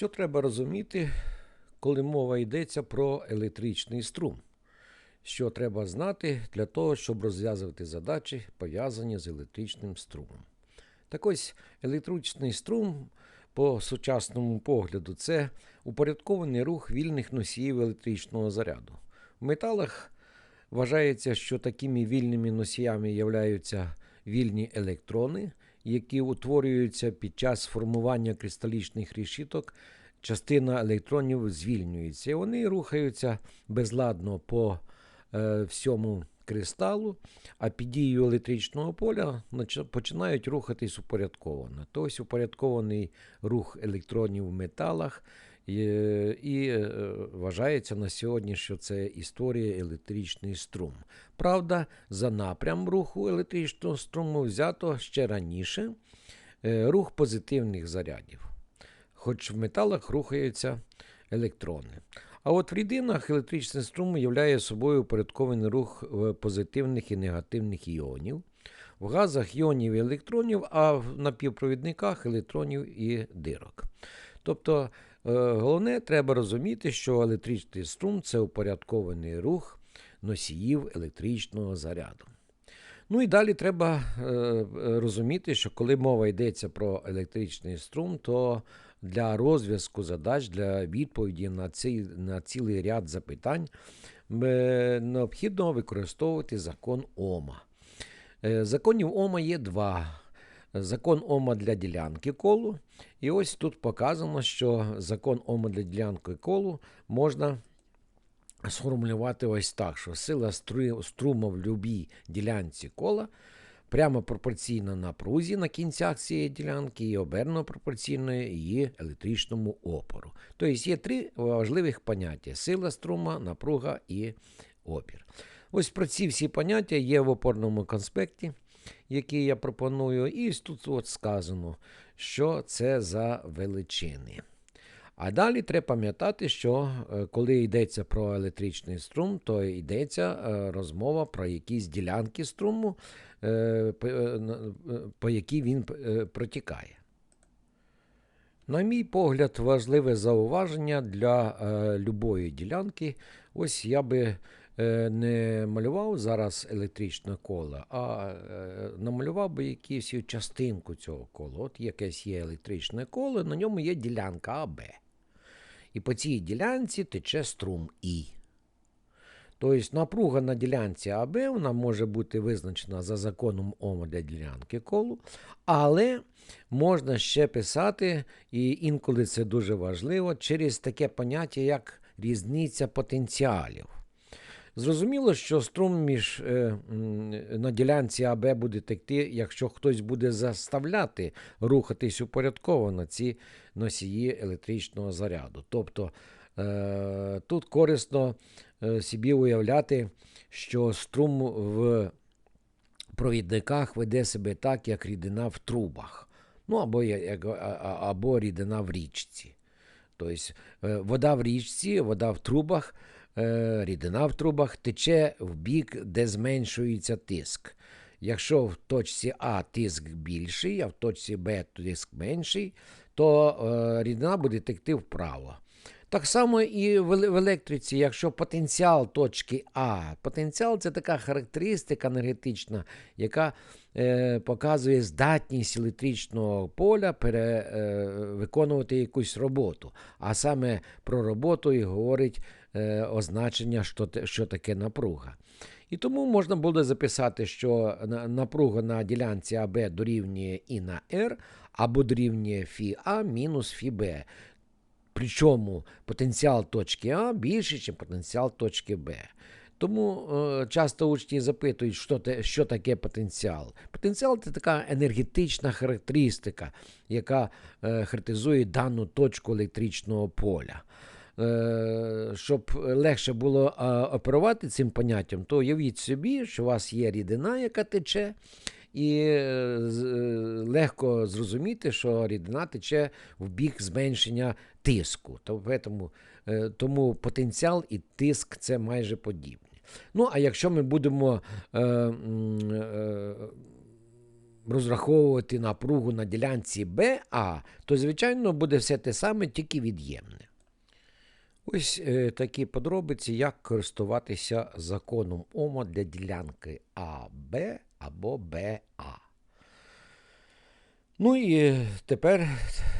Що треба розуміти, коли мова йдеться про електричний струм? Що треба знати для того, щоб розв'язувати задачі, пов'язані з електричним струмом? Так ось електричний струм, по сучасному погляду, це упорядкований рух вільних носіїв електричного заряду. В металах вважається, що такими вільними носіями являються вільні електрони, які утворюються під час формування кристалічних решіток. Частина електронів звільнюється, і вони рухаються безладно по е, всьому кристалу, а під дією електричного поля починають рухатись упорядковано. Тобто упорядкований рух електронів в металах. Е, І е, вважається на сьогодні, що це історія електричний струм. Правда, за напрям руху електричного струму взято ще раніше е, рух позитивних зарядів, хоч в металах рухаються електрони. А от в рідинах електричний струм являє собою упорядкований рух позитивних і негативних іонів. В газах іонів і електронів, а в напівпровідниках електронів і дирок. Тобто, головне, треба розуміти, що електричний струм це упорядкований рух носіїв електричного заряду. Ну і далі треба е, е, розуміти, що коли мова йдеться про електричний струм, то для розв'язку задач, для відповіді на, цей, на цілий ряд запитань е, необхідно використовувати закон Ома. Е, Законів Ома є два. Закон Ома для ділянки колу. І ось тут показано, що закон Ома для ділянки колу можна сформулювати ось так, що сила стру- струма в любій ділянці кола прямо пропорційна напрузі на кінцях цієї ділянки і обернено пропорційно її електричному опору. Тобто є три важливих поняття: сила струма, напруга і опір. Ось про ці всі поняття є в опорному конспекті, який я пропоную, і тут от сказано, що це за величини. А далі треба пам'ятати, що е, коли йдеться про електричний струм, то йдеться е, розмова про якісь ділянки струму, е, по- якій він протікає. На мій погляд, важливе зауваження для любої ділянки. Ось я би не малював зараз електричне коло, а е, намалював би якусь частинку цього кола. От якесь є електричне коло, на ньому є ділянка АБ. І по цій ділянці тече струм І. Тобто напруга на ділянці АБ вона може бути визначена за законом Ома для ділянки колу, але можна ще писати, і інколи це дуже важливо, через таке поняття, як різниця потенціалів. Зрозуміло, що струм між е, на ділянці АБ буде текти, якщо хтось буде заставляти рухатись упорядковано ці носії електричного заряду. Тобто е, тут корисно е, собі уявляти, що струм в провідниках веде себе так, як рідина в трубах, ну або, як, або рідина в річці. Тобто е, вода в річці, вода в трубах, рідина в трубах тече в бік, де зменшується тиск. Якщо в точці А тиск більший, а в точці Б тиск менший, то е, рідина буде текти вправо. Так само і в електриці, якщо потенціал точки А, потенціал це така характеристика енергетична, яка е, показує здатність електричного поля пере, е, виконувати якусь роботу. А саме про роботу і говорить е, означення, що, що таке напруга. І тому можна буде записати, що напруга на ділянці АБ дорівнює І на R, або дорівнює Фі А мінус Фі Б. Причому потенціал точки А більший, ніж потенціал точки Б. Тому е, часто учні запитують, що, те, що таке потенціал. Потенціал це така енергетична характеристика, яка е, характеризує дану точку електричного поля. Е, щоб легше було оперувати цим поняттям, то уявіть собі, що у вас є рідина, яка тече, і е, е, легко зрозуміти, що рідина тече в бік зменшення тиску. То, поэтому, е, тому потенціал і тиск це майже подібні. Ну, а якщо ми будемо е, е, розраховувати напругу на ділянці БА, то, звичайно, буде все те саме, тільки від'ємне. Ось е, такі подробиці, як користуватися законом Ома для ділянки АБ або БА. Ну і тепер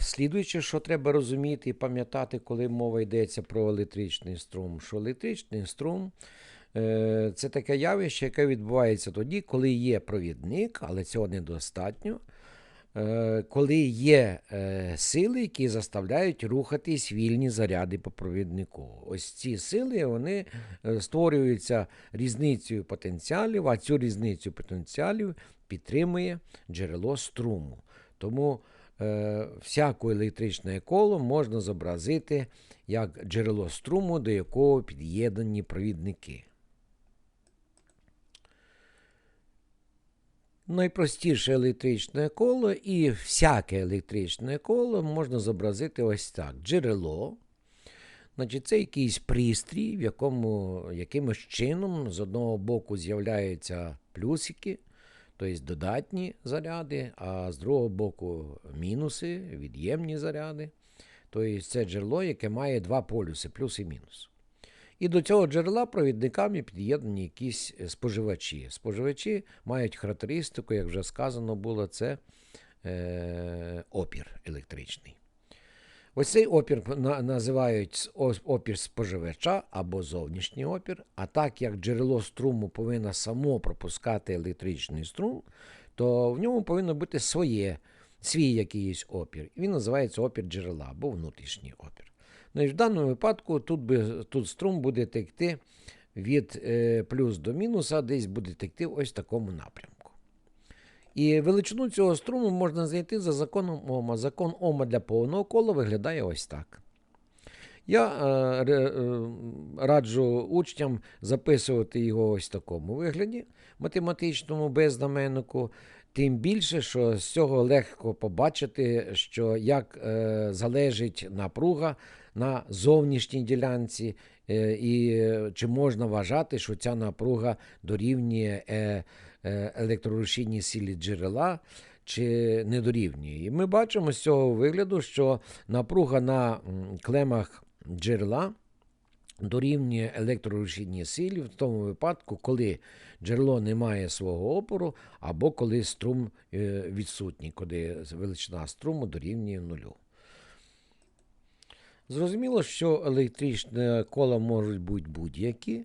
слідуюче, що треба розуміти і пам'ятати, коли мова йдеться про електричний струм, що електричний струм е, це таке явище, яке відбувається тоді, коли є провідник, але цього недостатньо. Е, Коли є е, сили, які заставляють рухатись вільні заряди по провіднику. Ось ці сили вони е, створюються різницею потенціалів, а цю різницю потенціалів підтримує джерело струму. Тому всяке електричне коло можна зобразити як джерело струму, до якого під'єднані провідники. Найпростіше електричне коло і всяке електричне коло можна зобразити ось так: джерело. Значить, Це якийсь пристрій, в якому якимось чином з одного боку з'являються плюсики, тобто додатні заряди, а з другого боку мінуси, від'ємні заряди. Тобто це джерело, яке має два полюси, плюс і мінус. І до цього джерела провідниками під'єднані якісь споживачі. Споживачі мають характеристику, як вже сказано було, це е, опір електричний. Ось цей опір називають опір споживача або зовнішній опір. А так як джерело струму повинно само пропускати електричний струм, то в ньому повинно бути своє, свій якийсь опір. Він називається опір джерела або внутрішній опір. І в даному випадку тут, би, тут струм буде текти від е, плюс до мінуса, десь буде текти ось в такому напрямку. І величину цього струму можна знайти за законом Ома. Закон Ома для повного кола виглядає ось так. Я е, е, раджу учням записувати його ось в такому вигляді, математичному, без знаменнику. Тим більше, що з цього легко побачити, що як е, залежить напруга на зовнішній ділянці, е, і е, чи можна вважати, що ця напруга дорівнює е, електрорушійній силі джерела, чи не дорівнює. І ми бачимо з цього вигляду, що напруга на клемах джерела дорівнює електрорушійній силі в тому випадку, коли джерело не має свого опору, або коли струм відсутній, коли величина струму дорівнює нулю. Зрозуміло, що електричні кола можуть бути будь-які.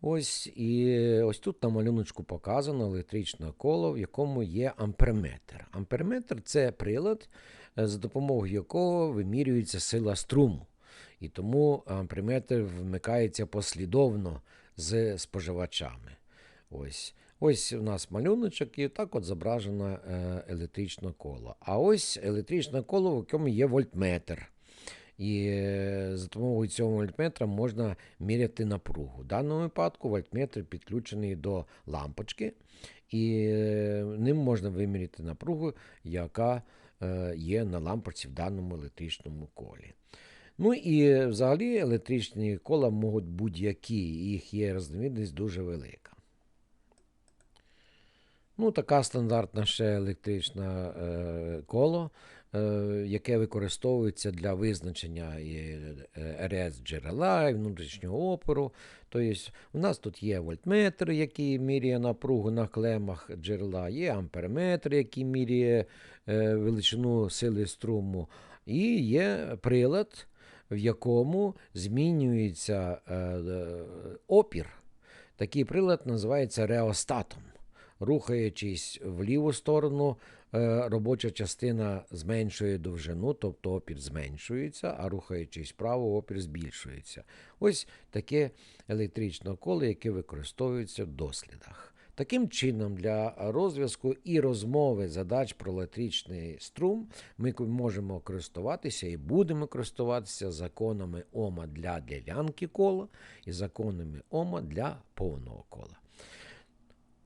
Ось і ось тут на малюночку показано електричне коло, в якому є амперметр. Амперметр це прилад, за допомогою якого вимірюється сила струму. І тому амперметр вмикається послідовно з споживачами. Ось. Ось у нас малюночок, і так от зображено е, електричне коло. А ось електричне коло, в якому є вольтметр. І за допомогою цього вольтметра можна міряти напругу. В даному випадку вольтметр підключений до лампочки, і е, ним можна виміряти напругу, яка е, є на лампочці в даному електричному колі. Ну і взагалі електричні кола можуть будь-які, їх є різновидність дуже велика. Ну, така стандартна ще електричне е, коло, яке використовується для визначення е, РС джерела і внутрішнього опору. Тобто, у нас тут є вольтметр, який міряє напругу на клемах джерела, є амперметр, який міряє е, величину сили струму, і є прилад, в якому змінюється е, е, опір. Такий прилад називається реостатом. Рухаючись в ліву сторону, е, робоча частина зменшує довжину, тобто опір зменшується, а рухаючись вправо, опір збільшується. Ось таке електричне коло, яке використовується в дослідах. Таким чином, для розв'язку і розмови задач про електричний струм ми можемо користуватися і будемо користуватися законами Ома для ділянки кола і законами Ома для повного кола.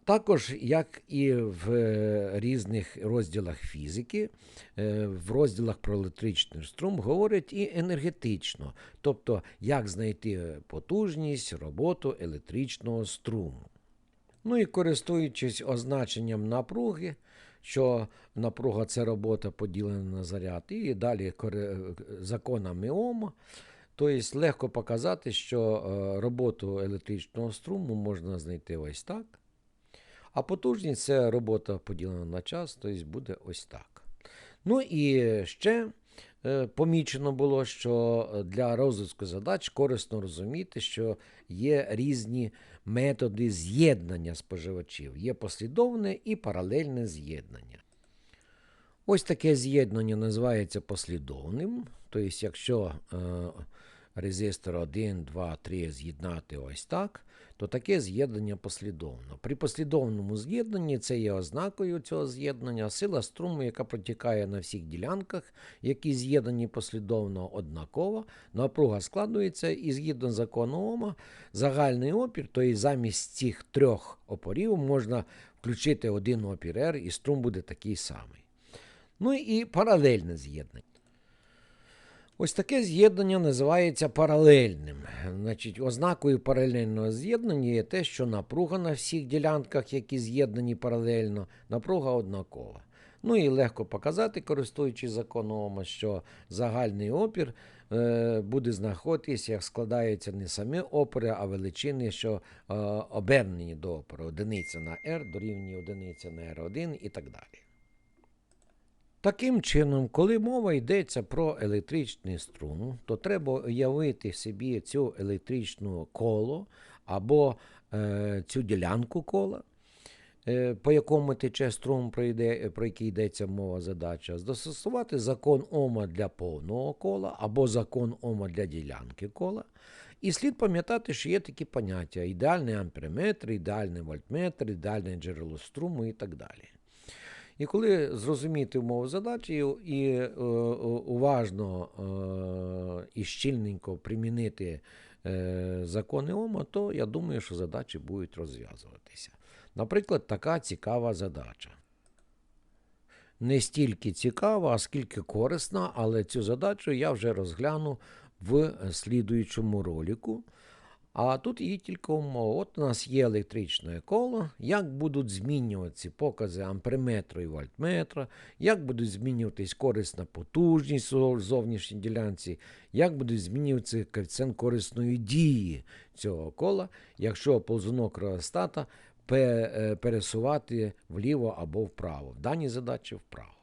Також, як і в е, різних розділах фізики, е, в розділах про електричний струм говорять і енергетично, тобто як знайти потужність роботу електричного струму. Ну і користуючись означенням напруги, що напруга це робота поділена на заряд, і далі законами Ома. Тобто легко показати, що е, роботу електричного струму можна знайти ось так. А потужність це робота поділена на час, тобто буде ось так. Ну і ще е, помічено було, що для розвитку задач корисно розуміти, що є різні методи з'єднання споживачів. Є послідовне і паралельне з'єднання. Ось таке з'єднання називається послідовним. Тобто, якщо е, резистор 1, 2, 3 з'єднати ось так, то таке з'єднання послідовно. При послідовному з'єднанні це є ознакою цього з'єднання, сила струму, яка протікає на всіх ділянках, які з'єднані послідовно однаково, напруга складується і згідно закону Ома, загальний опір, тобто замість цих трьох опорів можна включити один опір R, і струм буде такий самий. Ну і паралельне з'єднання. Ось таке з'єднання називається паралельним. Значить, ознакою паралельного з'єднання є те, що напруга на всіх ділянках, які з'єднані паралельно, напруга однакова. Ну і легко показати, користуючись законом, що загальний опір е, буде знаходитися, як складаються не самі опори, а величини, що е, обернені до опору. Одиниця на R дорівнює одиниця на R1 і так далі. Таким чином, коли мова йдеться про електричний струм, то треба уявити собі цю електричну коло або е, цю ділянку кола, е, по якому тече струм, про, йде, про який йдеться мова задача, застосувати закон Ома для повного кола або закон Ома для ділянки кола. І слід пам'ятати, що є такі поняття: ідеальний амперметр, ідеальний вольтметр, ідеальне джерело струму і так далі. І коли зрозуміти умову задачі і, е, е, уважно е, і щільненько примінити закони Ома, то я думаю, що задачі будуть розв'язуватися. Наприклад, така цікава задача. Не стільки цікава, а скільки корисна, але цю задачу я вже розгляну в слідуючому ролику. А тут є тільки умова. От у нас є електричне коло, як будуть змінюватися покази амперметра і вольтметра, як будуть змінюватись корисна потужність у зовнішній ділянці, як буде змінюватися коефіцієнт корисної дії цього кола, якщо ползунок реостата е, пересувати вліво або вправо. В даній задачі вправо.